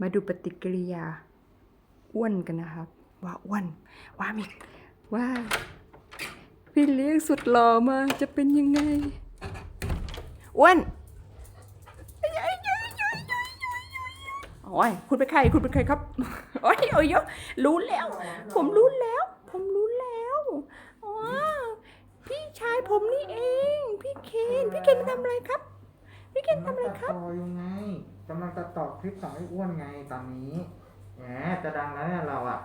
มาดูปฏิกิริยาอ้วนกันนะครับ ว่าอ้วน ว่ามีว่าพี่เลี้ยงสุดหล่อมาจะเป็นยังไงอ้วนโอ้ยคุณเป็นใครคุณเป็นใครครับโอ้ยโอ้ยรู้แล้ว ผมรู้แล้ว ผมรู้แล้วอ๋อพี่ชายผมนี่เอง พี่เคนพี่เคนทำอะไรครับ พี่เคนทำอะไรครับ กำลังตัดต่ออยู่ไงกำลังตัดต่อคลิปของไอ้อ้วนไงตอนนี้แหมจะดังแล้วเนี่ยเราอะ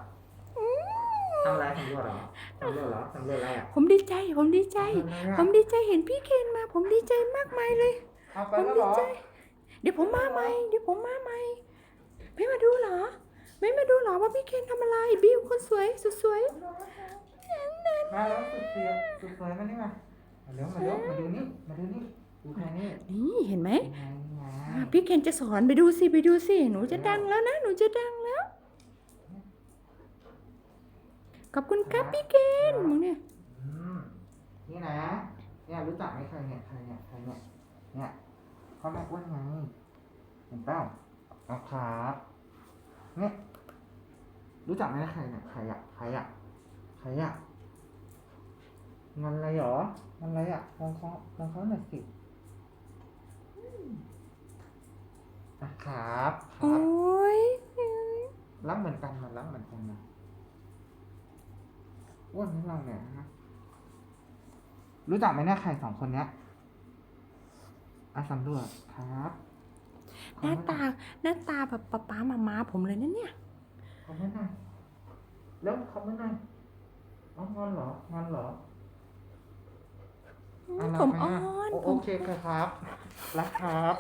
ทำอะไรสำรวจเหรอสำรวจเหรอสำรวจอะไรอะผมดีใจ ผมดีใจทำอะไรอะผมดีใจเห็นพี่เคนมา ผมดีใจมากมายเลยเอาไปผมแล้วดีเหรอใจ เดี๋ยวผมมาใหม่ เดี๋ยวผมมาใหม่ ไม่มาดูเหรอ ไม่มาดูเหรอว่าพี่เคนทำอะไร บิวคนสวยสุดสวยมาแล้วสุดเสียสุดสวยมานี่มามาเร็วมาเร็วมาดูนี่มาดูนี่ดูใครนี่นี่เห็นไหมยังไงยังไงอ่า พี่เคนจะสอนไปดูสิไปดูสิหนูจะดังแล้วนะหนูจะดังแล้ว ขอบคุณครับพี่เคนมึงเนี่ยนี่นะเนี่ยรู้จักไหมใครเนี่ยใครเนี่ยใครเนี่ยเนี่ยเขาแม่อ้วนไงเห็นเปล่าเอาครับเนี่ยรู้จักไหมใครเนี่ยใครอะใครอะใครอะงอนอะไรหรองอนอะไรอะมองเขามองเขาหน่อยสิ ครับคโอ้รับยรักเหมือนกันมันรักเหมือนกันนะอ้วนให้เราเนี่ยนะรู้จักไหมเนี่ยใครสองคนเนี้ยอาสำรวจครับหน้าตาหน้าตาแบบป๊าป๊ามามาผมเลยนะเนี่ย เขาไม่ได้แล้วเขาไม่ได้อ๋องอนเหรองอนเหรอะรักผมไหอ้อะนโอผโอมเคครับ รักครับ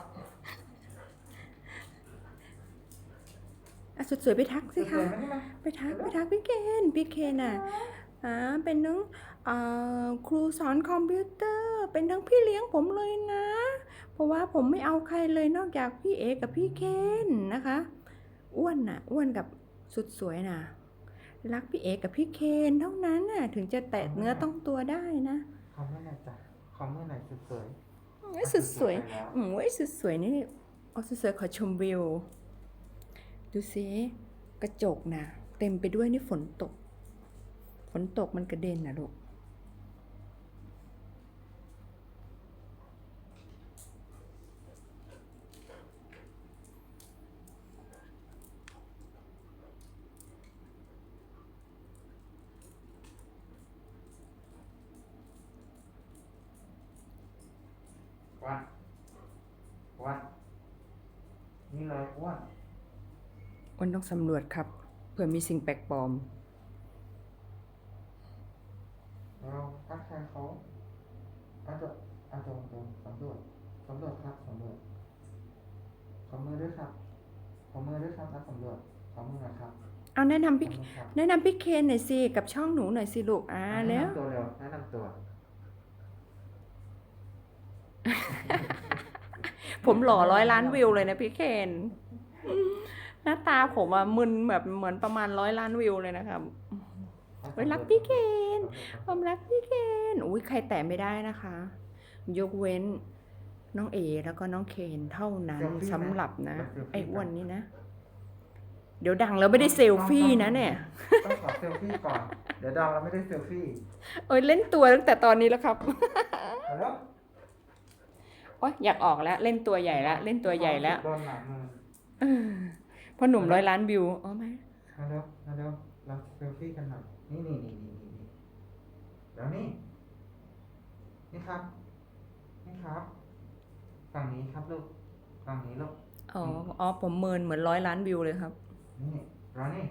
อะ สุดสวยไปทักสิสคะวยไหมนี่มาไปทักไปทักพี่เคนพี่เคนอะอ่าเป็นทั้งอ่าครูสอนคอมพิวเตอร์ เป็นทั้งพี่เลี้ยงผมเลยนะ เพราะว่าผมไม่เอาใครเลยนอกจากพี่เอกับพี่เคนนะคะอ้วนน่ะอ้วนกับสุดสวยน่ะรักพี่เอกับพี่เคนเท่านั้นน่ะถึงจะแตะเนื้อต้องตัวได้นะเขาไม่ไหนจ้ะเขาไม่ไหนสุดสวยไอ้สุดสวยไปแล้วอืมไอ้สุดสวยนี่โอ้สุดสวยขอชมวิว ดูสิกระจกนะเต็มไปด้วยนี่ฝนตก ฝนตกมันกระเด็นนะลูกอ้วนอ้วนนี่เลยอ้วน อ้นต้องสำรวจครับ เผื่อมีสิ่งแปลกปลอม เราทักทายเขาอาจจะอาจจะตรงสำรวจสำรวจครับสำรวจขอมือด้วยครับขอมือด้วยครับนักสำรวจขอมือหนะครับเอาแนะนำพี่ขอมือครับแนะนำพี่เคนหน่อยสิ กับช่องหนูหน่อยสิลูกอ่าแนะแล้ว นำตัวเร็วแนะนำตัวผมหล่อร้อยล้านวิวเลยนะพี่เคน หน้าตาผมอะมึนแบบเหมือนประมาณร้อยล้านวิวเลยนะครับเฮ้ยรักพี่เคนผมรักพี่เคนอุ้ยใครแตะไม่ได้นะคะ ยกเว้นน้องเอแล้วก็น้องเคนเท่านั้นสำหรับนะ ไอ้อ้วนนี่นะ เดี๋ยวดังแล้วไม่ได้เซลฟี่นะเนี่ยต้องขอเซลฟี่ก่อน เดี๋ยวดาวเราไม่ได้เซลฟี่เอ้ยเล่นตัวตั้งแต่ตอนนี้แล้วครับเอาแล้วโอ๊ยอยากออกแล้ว เล่นตัวใหญ่แล้วเล่นตัวใหญ่แล้ว โดนหนักมือเออพอหนุ่มร้อยล้านวิวอ๋อไหมมาเร็วมาเร็วเราเซลฟี่กันหน่อยนี่นี่นี่นี่นี่นี่แล้วนี่นี่ครับ นี่ครับฝั่งนี้ครับลูกฝั่งนี้ลูกอ๋ออ๋อผมเมินเหมือนร้อยล้านวิวเลยครับ นี่แล้วนี่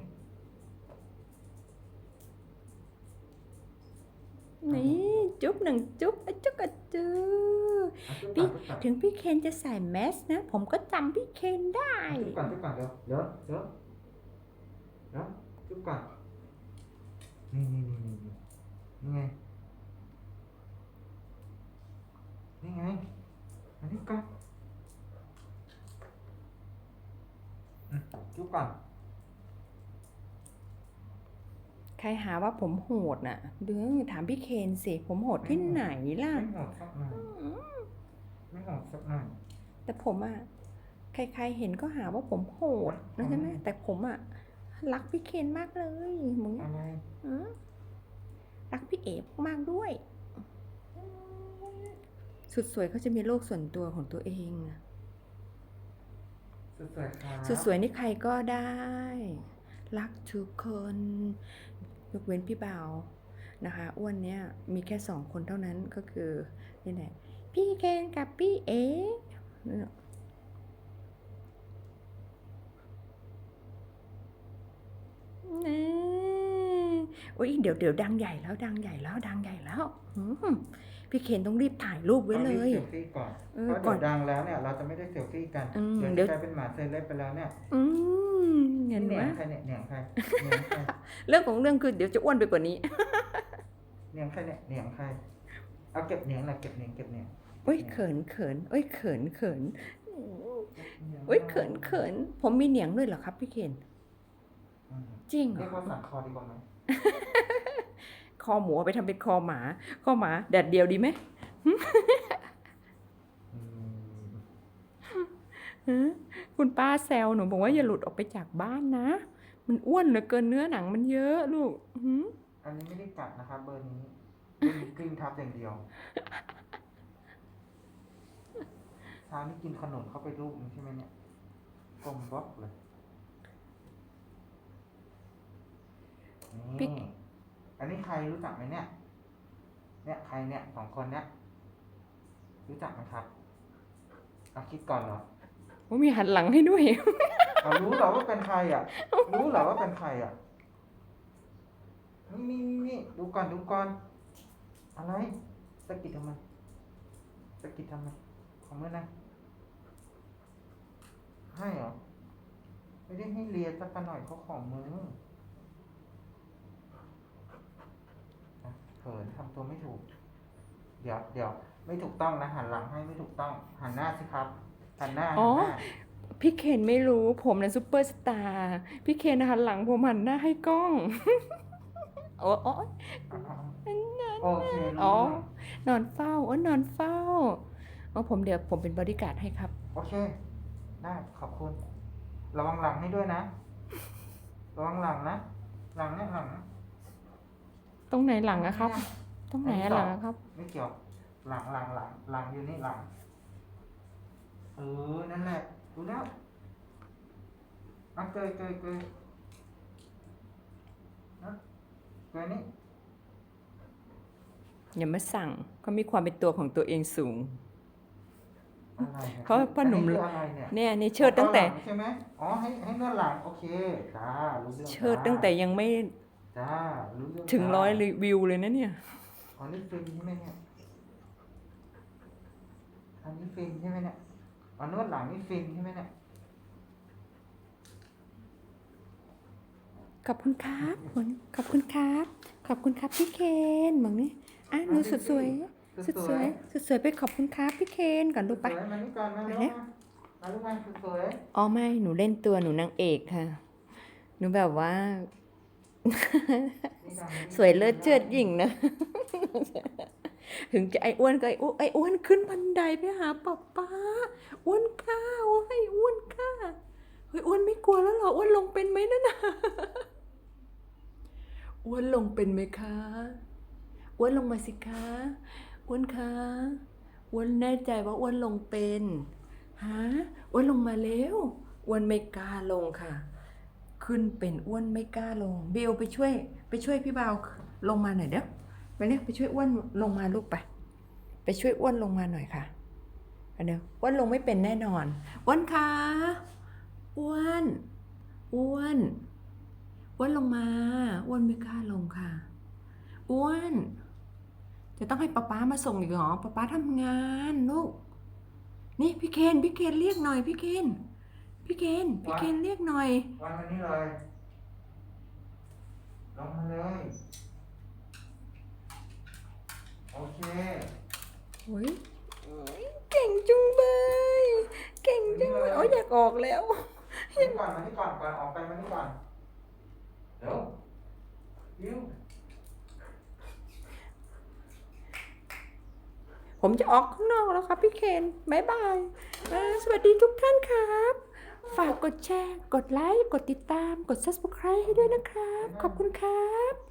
นี่จุ๊บหนึ่งจุ๊บอะจุ๊บกระจือเอาจุ๊บ พี่ก่อนจุ๊บก่อนถึงพี่เคนจะใส่แมสนะ ผมก็จำพี่เคนได้จุ๊บก่อนจุ๊บก่อนเดี๋ยวเดี๋ยวเดี๋ยวเดี๋ยวจุ๊บก่อนนี่นี่นี่นี่นี่นี่ไงนี่ไงอันนี้ก่อนอืมจุ๊บก่อนใครหาว่าผมโหดน่ะเดี๋ยวถามพี่เคนสิ ผมโหดที่ไหนล่ะ ไม่หอดสักหน่อยไม่หอดสักหน่อยแต่ผมอะใครๆเห็นก็หาว่าผมโหดนะใช่ไหมแต่ผมอะรักพี่เคนมากเลยมึงอะไรอืมรักพี่เอ๋มากด้วย สุดสวยเขาจะมีโลกส่วนตัวของตัวเองอะสุดสวยครับสุดสวยนี่ใครก็ได้ รักทุกคนยกเว้นพี่บ่าวนะคะ อ้วนเนี้ยมีแค่สองคนเท่านั้นก็คือนี่แหละ พี่เคนกับพี่เอ๋เนี่ยนี่โอ้ยเดี๋ยวเดี๋ยวดังใหญ่แล้วดังใหญ่แล้วดังใหญ่แล้วอืมพี่เคนต้องรีบถ่ายรูปไว้เลยต้องรีบเซลฟี่ก่อนเออเพราะก่เดี๋อยนวดังแล้วเนี่ย เราจะไม่ได้เซลฟี่กันอืมเดี๋ยวเดี๋ยวจะกลายเป็นหมาเซเลบไปแล้วเนี่ยอืมเห็นเหไหนีมยงใครเนี่ยเหนียงใครเหนียงใครเรื่องของเรื่องคือเดี๋ยวจะอ้วนไปกว่านี้เหนียงใครเนี่ยเหนียงใคร เอาเก็บเหนียงหน่อยเก็บเหนียงเก็บเหนียงโอ้ยเขินเขินโอ้ยเขินเขินโอ้ยเขินเขิน ผมมีเหนียงด้วยเหรอครับ พี่เคนอืมจริงเหรเรียกอว่าสันคอดีกว่าไหมคอหมูเอาไปทำเป็นคอหมา คอหมาแดดเดียวดีไหมอืมฮะคุณป้าแซวหนูบอกว่าอย่าหลุดออกไปจากบ้านนะ มันอ้วนเหลือเกินเนื้อหนังมันเยอะลูกหืมอันนี้ไม่ได้กัดนะคะเบอร์นี้ เป็นกลิ้งทับอย่างเดียวเช้านี้กินขนมเข้าไปลูกนึงใช่ไหมเนี่ยกลมบล็อกเลยนี่อันนี้ใครรู้จักไหมเนี่ย เนี่ยใครเนี่ยสองคนเนี่ยรู้จักไหมครับเอาคิดก่อนเหรอว่ามีหันหลังให้ด้วยเอารู้เหรอว่าเป็นใครอะ รู้เหรอว่าเป็นใครอะ นี่นี่นี่นี่ดูก่อนดูก่อน อะไรสะกิดทำไมสะกิดทำไมของเมื่อนะให้เหรอไม่ได้ให้เรียนสักหน่อยเขาของมืออะเขินทำตัวไม่ถูก เดี๋ยวเดี๋ยวไม่ถูกต้องนะหันหลังให้ไม่ถูกต้อง หันหน้าสิครับหันหน้าอ๋หัอนหน้าพี่เคนไม่รู้ผมนะซูเปอร์สตาร์พี่เคนหันหลังผมหันหน้าให้กล้อง โอ้โอ้ย โอเครู้อ๋อเรื่องนอนเฝ้าโอ้นอนเฝ้าอ๋อผมเดี๋ยวผมเป็นบริการดให้ครับ โอเค ได้ขอบคุณ ระวังหลังให้ด้วยนะ ระวังหลังนะ หลังเนี่ยหลังตรงไหนหลังอะครับเนี่ยตรงไหนอะหลังอะครับ ไม่เกี่ยว หลังหลังหลังหลังอยู่นี่หลัง เออ นั่นแหละดูแล้วอะเกยเกยเกยนะเกยนี่ อย่ามาสั่งเขามีความเป็นตัวของตัวเองสูง อะไรนี่ยเขาพ่อหนุ่ม อัคืออะไรเนี่ยเนี่ยนี่เชิดตั้งแต่หลัใช่ไหมอ๋อให้ให้นวดหลังโอเคจ้ารู้เรื่องเชิดตั้งแต่ยังไม่จ้ารู้เรื่องถึงจ้าร้อยรีวิวเลยนะเนี่ย อ๋อนี่ฟินใช่ไหมเนี่ยอันนี้ฟินใช่ไหมเนี่ยอ๋อนวดหลังนี่ฟินใช่ไหมเนี่ยขอบคุณครับคุณขอบคุณครับ ขอบคุณครับพี่เคนบอกนี่ อะหนูสุดสวย สุดสวยสุดสวยไปขอบคุณครับพี่เคนก่อนลูกสไปวยมานี่ก่อนมาไปเร็วแล้วมามาลูกมาสวยอ๋อไม่หนูเล่นตัวหนูนางเอกค่ะ หนูแบบว่าๆนี่ก่อนมานี่สวยเลิศเจิดหญิงนะ ถึงจะไอ้อ้วนก็ไอ้อ้วนไอ้อ้วนขึ้นบันไดไปหาป๊าป๊าอ้วนข้าโอ้ยอ้วนข้าเฮ้ยอ้วนไม่กลัวแล้วเหรออ้วนลงเป็นไหมนั่นน่ะอ้วนลงเป็นไหมคะ อ้วนลงมาสิคะอ้วนคะอ้วนแน่ใจว่าอ้วนลงเป็นฮะอ้วนลงมาเร็วอ้วนไม่กล้าลงค่ะ ขึ้นเป็นอ้วนไม่กล้าลง เบลไปช่วย ไปช่วยพี่บ่าวลงมาหน่อยเด้อไปเนี่ยไปช่วยอ้วนลงมาลูกไป ไปช่วยอ้วนลงมาหน่อยค่ะเอาเดี๋ยวอ้วนลงไม่เป็นแน่นอนอ้วนคะอ้วนอ้วนอ้วนลงมาอ้วนไม่กล้าลงค่ะอ้วน จะต้องให้ป๊าป๊ามาส่งอีกเหรอป๊าป๊าทำงานลูก นี่พี่เคนพี่เคนเรียกหน่อยพี่เคนพี่เคนพี่เคนเรียกหน่อยวันมานี่เลยลงมาเลยโอเคโอ้ยโอ้ยเก่งจุงเบยเก่งจังเลยโอ้ยอยากออกแล้วมานี่ก่อนมานี่ก่อนก่อนออกไปมานี่ก่อน เดี๋ยวยิว ผมจะออกข้างนอกแล้วครับพี่เคนบายบายสวัสดีทุกท่านครับ ฝากกดแชร์ กดไลค์ กดติดตาม กด subscribe ให้ด้วยนะครับ ขอบคุณครับ